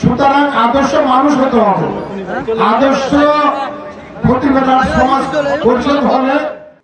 সুতরাং আদর্শ মানুষ হতে হবে। আদর্শ প্রতিবেদন সমাজ পরিষদ হলে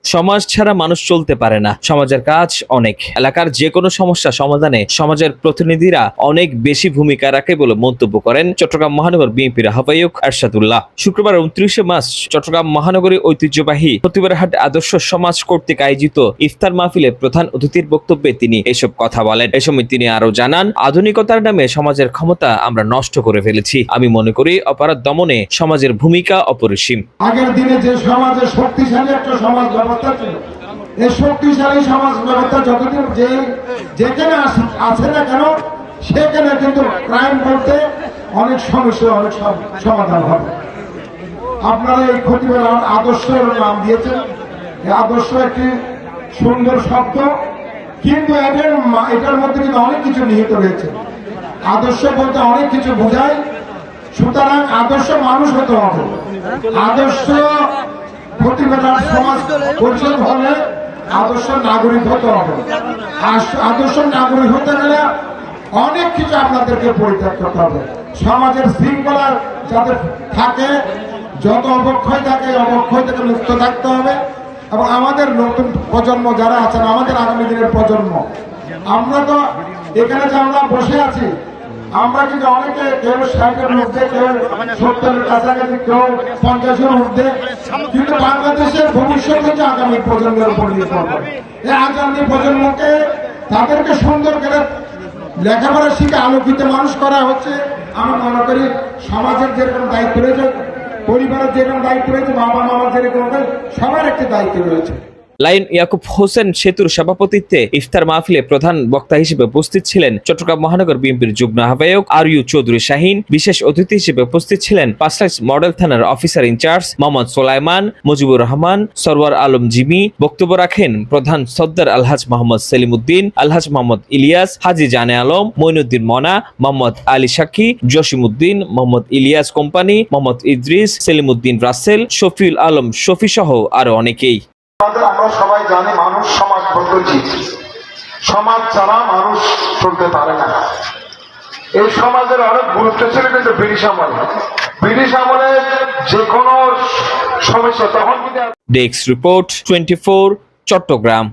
সমাজ ছাড়া মানুষ চলতে পারে না। সমাজের কাজ অনেক। এলাকার যে কোনো সমস্যা সমাধানে সমাজের প্রতিনিধিরা অনেক বেশি ভূমিকা রাখে বলে মন্তব্য করেন চট্টগ্রাম মহানগর বিএনপির আহ্বায়ক আরশাদুল্লাহ। শুক্রবার উনত্রিশে মার্চ চট্টগ্রাম মহানগরী ঐতিহ্যবাহী প্রতিবারহাট আদর্শ সমাজ কর্তৃক আয়োজিত ইফতার মাহফিলে প্রধান অতিথির বক্তব্যে তিনি এসব কথা বলেন। এ সময় তিনি আরও জানান, আধুনিকতার নামে সমাজের ক্ষমতা আমরা নষ্ট করে ফেলেছি। আমি মনে করি অপরাধ দমনে সমাজের ভূমিকা অপরিসীম। আগের দিনে যে সমাজে শক্তিশালী একটা সমাজ ব্যবস্থা ছিল। এই শক্তিশালী সমাজ ব্যবস্থা যতদিন যে, যেখানে আছে না কেন, সেখানে কিন্তু ক্রাইম করতে অনেক সমস্যা, অনেক সমাধান হবে। আপনারা এই ক্ষতিবার আদর্শ নাম দিয়েছেন। আদর্শ একটি সুন্দর শব্দ, কিন্তু এটার এটার মধ্যে কিন্তু অনেক কিছু নিহিত রয়েছে। আদর্শ বলতে অনেক কিছু বোঝায়। সুতরাং আদর্শ মানুষ হতে হবে। আদর্শ প্রতিবেদন সমাজ পরিষদ হলে আদর্শ নাগরিক হতে হবে। আদর্শ নাগরিক হতে গেলে অনেক কিছু আপনাদেরকে পরিত্যাগ করতে হবে। সমাজের শৃঙ্খলা যাতে থাকে, যত অবক্ষয় থাকে অবক্ষয় থেকে মুক্ত থাকতে হবে। এবং আমাদের নতুন প্রজন্ম যারা আছেন, আমাদের আগামী দিনের প্রজন্ম, আমরা তো এখানে যে আমরা বসে আছি আমরা কিন্তু অনেকে কেউ ষাটের মধ্যে, কেউ সত্তরের কাছাকাছি, কেউ পঞ্চাশের মধ্যে কিন্তু বাংলাদেশের ভবিষ্যৎ হচ্ছে আগামী প্রজন্মের উপর নির্ভর করে। এই আগামী প্রজন্মকে তাদেরকে সুন্দর করে লেখাপড়া শিখে আলোকিত মানুষ করা হচ্ছে। আমি মনে করি সমাজের যেরকম দায়িত্ব রয়েছে, পরিবারের যেরকম দায়িত্ব রয়েছে বাবা মামার যেরকম সবার একটি দায়িত্ব রয়েছে। লাইন ইয়াকুব হোসেন সেতুর সভাপতিত্বে ইফতার মাহফিলে প্রধান বক্তা হিসেবে উপস্থিত ছিলেন চট্টগ্রাম মহানগর বিএনপির যুগ্ম আহ্বায়ক আর ইউ চৌধুরী শাহিন, বিশেষ অতিথি হিসেবে উপস্থিত ছিলেন পাঁচলাইশ মডেল থানার officer in charge Mohammad Solaiman, Mujibur Rahman, Sarwar Alam Jimi, বক্তব্য রাখেন প্রধান সদ্দার আলহাজ মোহাম্মদ সেলিম উদ্দিন আলহাজ মোহাম্মদ ইলিয়াস, হাজি জানে আলম মইনুদ্দিন মনা, মোহাম্মদ আলী সাক্ষী, জসিমুদ্দিন, মোহাম্মদ ইলিয়াস কোম্পানি, মোহাম্মদ ইদ্রিস, সেলিমুদ্দিন রাসেল, শফিউল আলম শফি সহ আরও অনেকেই। আমরা সবাই জানি মানুষ সমাজ বদলছি। সমাজ ছাড়া মানুষ চলতে পারে না। এই সমাজের অনেক গুরুত্ব ছিল কিন্তু ব্রিটিশ আমলে। ব্রিটিশ আমলে যে কোনো সমস্যা তখন কিন্তু ডেস্ক রিপোর্ট টোয়েন্টি চট্টগ্রাম